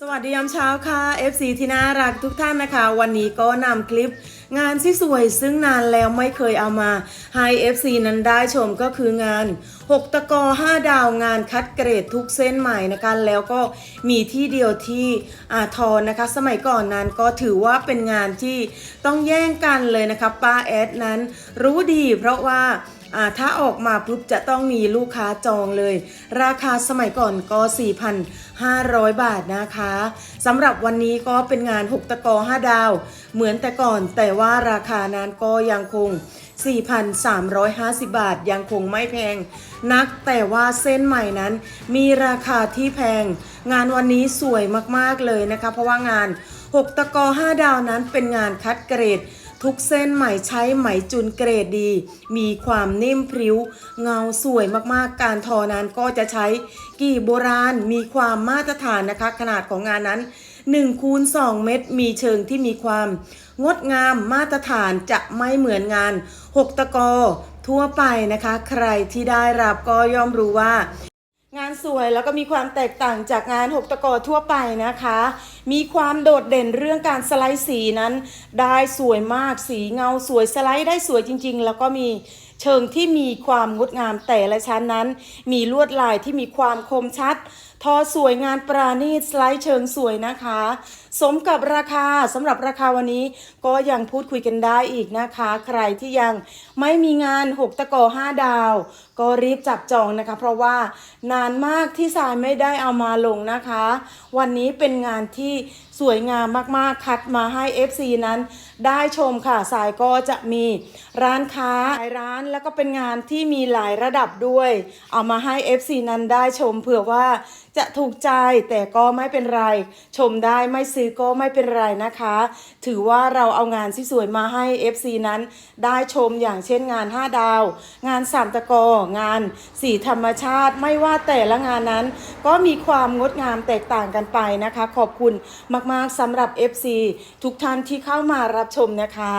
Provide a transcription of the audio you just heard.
สวัสดียามเช้าค่ะ FC ที่น่ารักทุกท่านนะคะ วันนี้ก็นำคลิปงานที่สวยซึ่งนานแล้วไม่เคยเอามาให้ FC นั้นได้ชมก็คืองาน 6 ตะกอ 5 ดาวงานคัดเกรดทุกเส้นใหม่นะคะ แล้วก็มีที่เดียวที่อาทรนะคะ สมัยก่อนนั้นก็ถือว่าเป็นงานที่ต้องแย่งกันเลยนะคะป้าแอดนั้นรู้ดีเพราะว่าถ้าออกมาปุ๊บจะต้องมีลูกค้าจองเลย ราคาสมัยก่อนก็ 4,500 บาทนะคะสำหรับวันนี้ก็เป็นงาน 6 ตะกอ 5 ดาว เหมือนแต่ก่อน แต่ว่าราคานั้นก็ยังคง 4,350 บาท ยังคงไม่แพงนัก แต่ว่าเส้นใหม่นั้น มีราคาที่แพง งานวันนี้สวยมากๆเลยนะคะ เพราะว่างาน 6 ตะกอ 5 ดาวนั้นเป็นงานคัดเกรด ทุกเส้นไหมใช้ไหมจุนเกรดดี มีความนิ่มพริ้ว เงาสวยมากๆ การทอนั้นก็จะใช้กี่โบราณ มีความมาตรฐานนะคะ ขนาดของงานนั้น1คูณ2เม็ดมีเชิงที่มีความงดงามมาตรฐานจะไม่เหมือนงาน 6 ตะกอทั่วไปนะคะ ใครที่ได้รับก็ย่อมรู้ว่า สวยแล้วก็มีความแตกต่างจากงาน6ตะกอทั่วไปนะคะ มีความโดดเด่นเรื่องการสไลด์สีนั้น ได้สวยมากสีเงาสวยสไลด์ได้สวยจริง ๆ แล้วก็มีเชิงที่มีความงดงามแต่ละชั้นนั้น มีลวดลายที่มีความคมชัด ทอสวยงานปราณีตสไลด์เชิงสวยนะคะ สมกับราคาสำหรับราคาวันนี้ก็ยังพูดคุยกันได้อีกนะคะ ใครที่ยังไม่มีงาน 6 ตะกอ5ดาว ก็รีบจับจองนะคะ เพราะว่านานมากที่สายไม่ได้เอามาลงนะคะ วันนี้เป็นงานที่สวยงามมากๆ คัดมาให้ FC นั้น ได้ชมค่ะสายก็จะมีร้านค้าหลายร้านแล้วก็เป็นงานที่มีหลายระดับด้วย เอามาให้ FC นั้นได้ชมเผื่อว่าจะถูกใจแต่ก็ไม่เป็นไร ชมได้ไม่ซื้อก็ไม่เป็นไรนะคะ ถือว่าเราเอางานที่สวยมาให้ FC นั้น ได้ชมอย่างเช่นงาน 5 ดาว งานสามตะกองานสีธรรมชาติไม่ว่าแต่ละงานนั้น ก็มีความงดงามแตกต่างกันไปนะคะ ขอบคุณมามากๆสำหรับ FC ทุกท่านที่เข้ามารับชมนะคะ